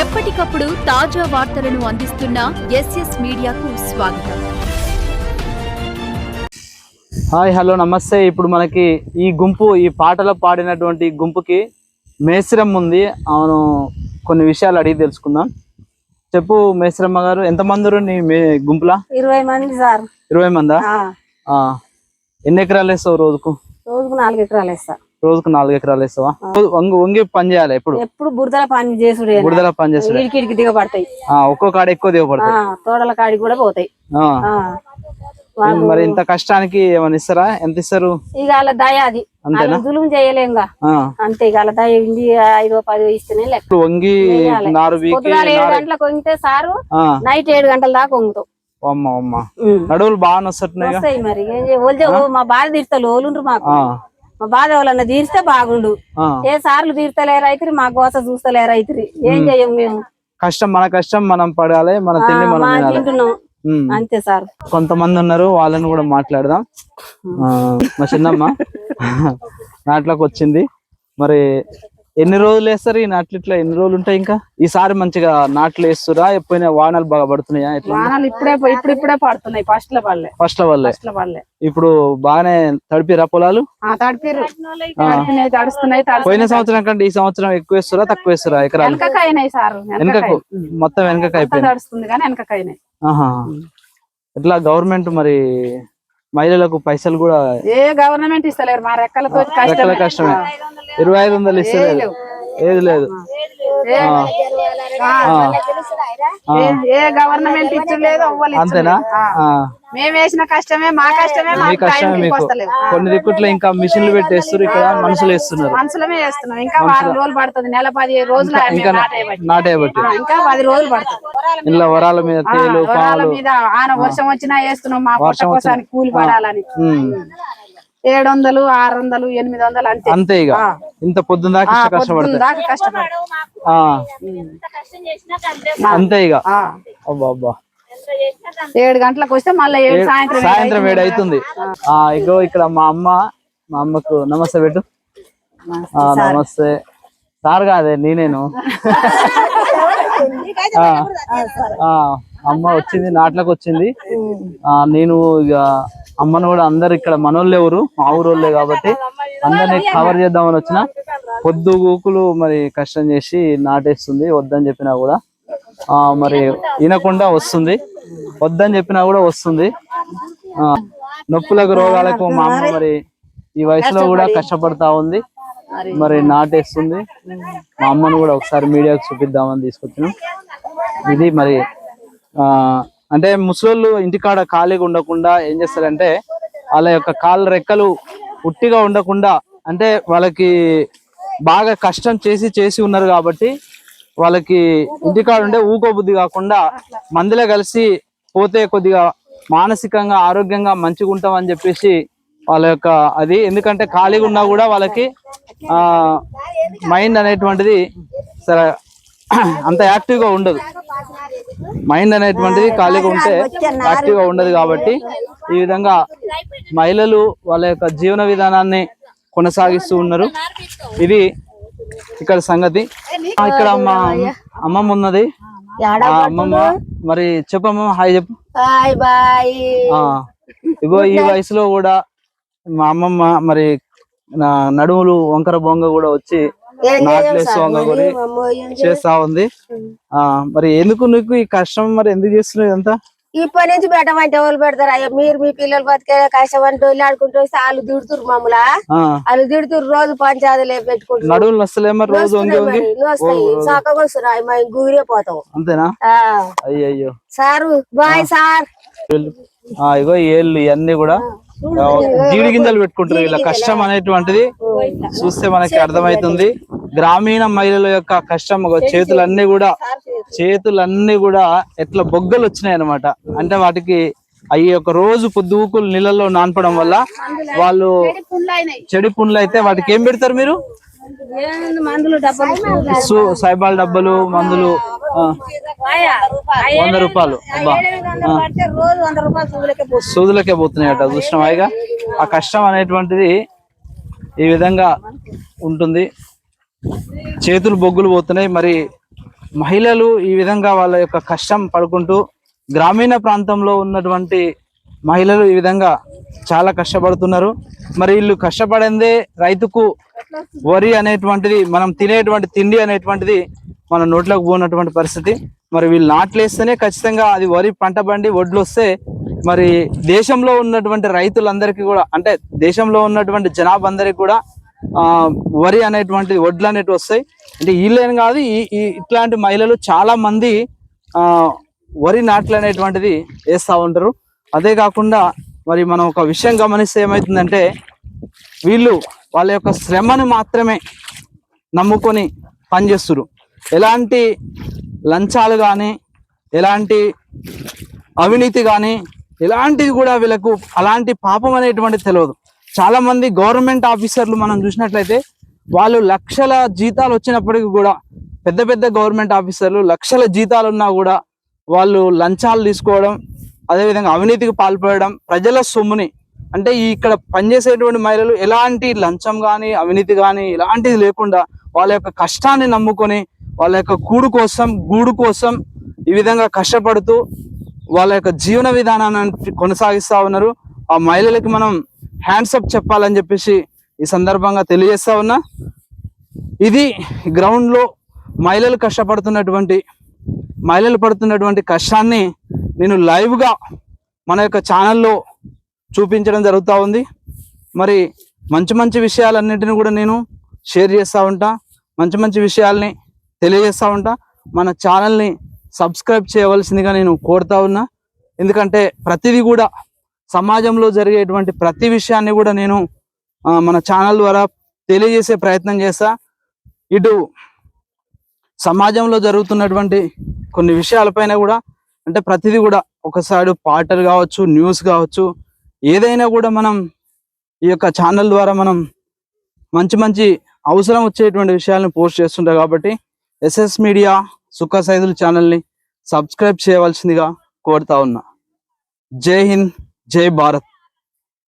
ఎప్పటికప్పుడు తాజా వార్తలను అందిస్తున్న ఎస్ఎస్ మీడియాకు స్వాగతం. హాయ్ హలో నమస్తే. ఇప్పుడు మనకి ఈ గుంపు ఈ పాటలు పాడినటువంటి గుంపుకి మేస్రమ్మ ఉంది. అవును కొన్ని విషయాలు అడిగి తెలుసుకుందాం. చెప్పు మేస్రమ్మ గారు ఎంతమంది ఉన్నారు నీ మే గుంపులా? ఇరవై మంది సార్. ఇరవై మందా? ఆ, ఆ. ఎన్ని ఎకరాలు వేస్తావు రోజుకు? రోజుకు నాలుగు ఎకరాలు వేస్తా. రోజుకు నాలుగు ఎకరాలు వేస్తావా? వంగి వంగి పని చేయాలి ఎప్పుడు? ఎప్పుడు బురదల పని చేసుడే. బుడదల పని చేస్తాడు ఇడికి దిగబడతాయి ఒక్కో కాడ ఎక్కువ ఆ, దిగపడుతుంది తోటల కాడికి కూడా పోతాయి. మరి ఇంత కష్టానికి ఏమైనా ఇస్తారా? ఎంత ఇస్తారు? ఇక వాళ్ళ దయ అది. చేయలేంగా. అంతే ఇక దయ ఇండి ఐదో పది ఇస్తేనే లెక్క. వంగి. నారు ఏడు గంటలకు వంగితే సారు. నైట్ ఏడు గంటల దాకా వంగుతావు. నడువులు బాగా వస్తున్నాయి వస్తాయి మరి. మా బాధ తీరుతారు ఓలుండ్రు మాకు. మా బాధ ఎవరన్నా తీరిస్తే బాగుండు. ఏ సార్లు తీర్తలేరు అయితే మా గోస చూస్తలేరు అయితే ఏం చెయ్యం మేము? కష్టం మన కష్టం మనం పడాలి మన తిండి మనం తింటున్నాం. అంతే సార్. కొంతమంది ఉన్నారు వాళ్ళని కూడా మాట్లాడదాం. మా చిన్నమ్మ నాట్లోకి వచ్చింది. మరి ఎన్ని రోజులు వేస్తారు ఈ నాట్లు ఇట్లా? ఎన్ని రోజులు ఉంటాయి ఇంకా? ఈసారి మంచిగా నాట్లు వేస్తురా? ఎప్పుడైనా వానలు బాగా పడుతున్నాయా? వానలు ఇప్పుడే ఇప్పుడు ఇప్పుడే పడుతున్నాయి. ఫస్ట్లో పడలే. ఫస్ట్లో పడలే. ఇప్పుడు బాగానే తడిపిరా పొలాలు? తడుస్తున్నాయి పోయిన సంవత్సరం కంటే ఈ సంవత్సరం ఎక్కువ వేస్తురా తక్కువ వేస్తురా ఎకరాలు? వెనకకు? అయినాయి సార్ వెనకకు మొత్తం వెనకకు అయిపోయింది. తడుస్తుంది కానీ వెనకకు అయినాయి ఆహా ఇట్లా గవర్నమెంట్ మరి మహిళలకు పైసలు కూడా ఏ గవర్నమెంట్ ఇస్తలేరు. మా రెక్కలతో రెక్కల కష్టమే. కష్టమే ఇరవై ఐదు వందలు ఇస్తలేదు. ఏది లేదు. ఏ- గవర్నమెంట్ ఇచ్చలేదు అంతేనా. మేము వేసిన కష్టమే మా కష్టమే మీ కష్టమే మీకు. కొన్ని దిక్కుట్లో ఇంకా మిషన్లు పెట్టేస్తారు ఇక్కడ మనుషులు వేస్తున్నారు. మనుషులమే వేస్తున్నాం ఇంకా వారం రోజులు పడుతుంది. నెల పది రోజులు ఇంకా నాటేయబట్టి ఇంకా పది రోజులు పడుతుంది. ఇలా వరాల మీద తేలు మీద ఆన వర్షం వచ్చినా వేస్తున్నాం మా వర్షం కూలి పడాలని. ఏడు వందలు ఆరు వందలు ఎనిమిది వందలు అంతే. అంతే ఇక. ఇంత పొద్దున్న దాకా కష్టపడు ఆ. అంతే ఇక. ఆ. అబ్బా అబ్బా. ఏడు గంటలకు వస్తే మళ్ళీ ఏడు సాయంత్రం ఏడు సాయంత్రం వేడి అవుతుంది ఆ. ఇగో ఇక్కడ మా అమ్మ మా అమ్మకు నమస్తే పెట్టు. ఆ, నమస్తే. సార్ కాదే నేనేను. ఆ, ఆ, అమ్మ వచ్చింది నాట్లకు వచ్చింది. ఆ నేను ఇక అమ్మను కూడా అందరు ఇక్కడ మనోళ్ళు ఎవరు మా ఊరోళ్ళే కాబట్టి అందరినీ కవర్ చేద్దామని వచ్చిన. పొద్దు గూకులు మరి కష్టం చేసి నాటేస్తుంది వద్దని చెప్పినా కూడా. మరి వినకుండా వస్తుంది. వద్దని చెప్పినా కూడా వస్తుంది. ఆ నొప్పులకు రోగాలకు మా అమ్మ మరి ఈ వయసులో కూడా కష్టపడతా ఉంది. మరి నాటేస్తుంది. మా అమ్మను కూడా ఒకసారి మీడియాకు చూపిద్దామని తీసుకొచ్చినాం. ఇది మరి అంటే ముసలోళ్ళు ఇంటికాడ ఖాళీగా ఉండకుండా ఏం చేస్తారంటే వాళ్ళ యొక్క కాళ్ళ రెక్కలు ఉట్టిగా ఉండకుండా అంటే వాళ్ళకి బాగా కష్టం చేసి చేసి ఉన్నారు కాబట్టి వాళ్ళకి ఇంటికాడ ఉండే ఊకోబుద్ధి కాకుండా మందిలో కలిసి పోతే కొద్దిగా మానసికంగా ఆరోగ్యంగా మంచిగా ఉంటాం అని చెప్పేసి వాళ్ళ యొక్క అది. ఎందుకంటే ఖాళీగా ఉన్నా కూడా వాళ్ళకి మైండ్ అనేటువంటిది సరే అంత యాక్టివ్గా ఉండదు. మైండ్ అనేటువంటిది ఖాళీగా ఉంటే యాక్టివ్గా ఉండదు కాబట్టి ఈ విధంగా మహిళలు వాళ్ళ యొక్క జీవన విధానాన్ని కొనసాగిస్తూ ఉన్నారు. ఇది ఇక్కడ సంగతి. ఇక్కడ మా అమ్మమ్మ ఉన్నది. అమ్మమ్మ మరి చెప్పమ్మా హాయ్ చెప్పు. ఇగో ఈ వయసులో కూడా మా అమ్మమ్మ మరి నా నడుములు వంకర బొంగ కూడా వచ్చి చేస్తా ఉంది. ఆ మరి ఎందుకు నీకు ఈ కష్టం? మరి ఎందుకు చేస్తున్నావు ఇదంతా? ఇప్పటి నుంచి పెట్టమంటే ఎవరు పెడతారు? అయ్యా మీరు మీ పిల్లలు బతికే కష్టపడి వెళ్ళి ఆడుకుంటూ వస్తే వాళ్ళు దిడుతురు మమ్మల్ని. ఆ. వాళ్ళు దిడుతురు రోజు పంచాయతీలే పెట్టుకుంటారు వస్తున్నాయి. గూరే పోతాం. అంతేనా? ఆ, అయ్యయ్యో. Sir bye sir. వీళ్ళు- ఇగో ఏళ్ళు ఇవన్నీ కూడా జీడి గింజలు పెట్టుకుంటారు. ఇలా కష్టం అనేటువంటిది చూస్తే మనకి అర్థమైతుంది గ్రామీణ మహిళల యొక్క కష్టం చేతులన్నీ కూడా చేతులన్నీ కూడా ఎట్లా బొగ్గలు వచ్చినాయి అన్నమాట. అంటే వాటికి అవి ఒక రోజు పొద్దుగుకులు నీళ్ళల్లో నానపడం వల్ల వాళ్ళు చెడి పుండ్లు అయితే వాటికి ఏం పెడతారు మీరు? మందులు డబ్బులు? సు- సైబాల్ డబ్బలు మందులు వంద రూపాయలు. సూదులకే పోతున్నాయట చూసినవాయిగా ఆ కష్టం అనేటువంటిది ఈ విధంగా ఉంటుంది. చేతులు బొగ్గులు పోతున్నాయి. మరి మహిళలు ఈ విధంగా వాళ్ళ యొక్క కష్టం పడుకుంటూ గ్రామీణ ప్రాంతంలో ఉన్నటువంటి మహిళలు ఈ విధంగా చాలా కష్టపడుతున్నారు. మరి వీళ్ళు కష్టపడిందే రైతుకు వరి అనేటువంటిది మనం తినేటువంటి తిండి అనేటువంటిది మన నోట్లోకి పోనటువంటి పరిస్థితి. మరి వీళ్ళు నాట్లేస్తేనే ఖచ్చితంగా అది వరి పంట బండి వడ్లు వస్తే మరి దేశంలో ఉన్నటువంటి రైతులందరికీ కూడా అంటే దేశంలో ఉన్నటువంటి జనాభా అందరికీ కూడా వరి అనేటువంటి వడ్లు అనేటివి వస్తాయి. అంటే వీళ్ళని కాదు ఈ ఇట్లాంటి మహిళలు చాలా మంది వరి నాట్లు అనేటువంటిది వేస్తూ ఉంటారు. అదే కాకుండా మరి మనం ఒక విషయం గమనిస్తే ఏమవుతుందంటే వీళ్ళు వాళ్ళ యొక్క శ్రమను మాత్రమే నమ్ముకొని పనిచేస్తున్నారు ఎలాంటి లంచాలు కానీ ఎలాంటి అవినీతి కానీ ఎలాంటిది కూడా వీళ్ళకు అలాంటి పాపం అనేటువంటిది తెలియదు. చాలా మంది గవర్నమెంట్ ఆఫీసర్లు మనం చూసినట్లయితే వాళ్ళు లక్షల జీతాలు వచ్చినప్పటికీ కూడా పెద్ద పెద్ద గవర్నమెంట్ ఆఫీసర్లు లక్షల జీతాలు ఉన్నా కూడా వాళ్ళు లంచాలు తీసుకోవడం అదేవిధంగా అవినీతికి పాల్పడడం ప్రజల సొమ్ముని అంటే ఇక్కడ పనిచేసేటువంటి మహిళలు ఎలాంటి లంచం కానీ అవినీతి కానీ ఎలాంటిది లేకుండా వాళ్ళ యొక్క కష్టాన్ని నమ్ముకొని వాళ్ళ యొక్క కూడు కోసం గూడు కోసం ఈ విధంగా కష్టపడుతూ వాళ్ళ యొక్క జీవన విధానాన్ని కొనసాగిస్తూ ఉన్నారు. ఆ మహిళలకి మనం హ్యాండ్సప్ చెప్పాలని చెప్పేసి ఈ సందర్భంగా తెలియజేస్తా ఉన్నా. ఇది గ్రౌండ్లో మహిళలు కష్టపడుతున్నటువంటి మహిళలు పడుతున్నటువంటి కష్టాన్ని నేను లైవ్గా మన యొక్క ఛానల్లో చూపించడం జరుగుతూ ఉంది. మరి మంచి మంచి విషయాలన్నింటినీ కూడా నేను షేర్ చేస్తూ ఉంటా. మంచి మంచి విషయాల్ని తెలియజేస్తూ ఉంటా. మన ఛానల్ని సబ్స్క్రైబ్ చేయవలసిందిగా నేను కోరుతా ఉన్నా. ఎందుకంటే ప్రతిదీ కూడా సమాజంలో జరిగేటువంటి ప్రతి విషయాన్ని కూడా నేను మన ఛానల్ ద్వారా తెలియజేసే ప్రయత్నం చేస్తా. ఇటు సమాజంలో జరుగుతున్నటువంటి కొన్ని విషయాలపైన కూడా అంటే ప్రతిదీ కూడా ఒకసారి పాటలు కావచ్చు న్యూస్ కావచ్చు ఏదైనా కూడా మనం ఈ యొక్క ఛానల్ ద్వారా మనం మంచి మంచి అవసరం వచ్చేటువంటి విషయాలను పోస్ట్ చేస్తుంటాం కాబట్టి ఎస్ఎస్ మీడియా సుఖ సైదుల ఛానల్ని సబ్స్క్రైబ్ చేయవలసిందిగా కోరుతా ఉన్నా. జై హింద్. జై భారత్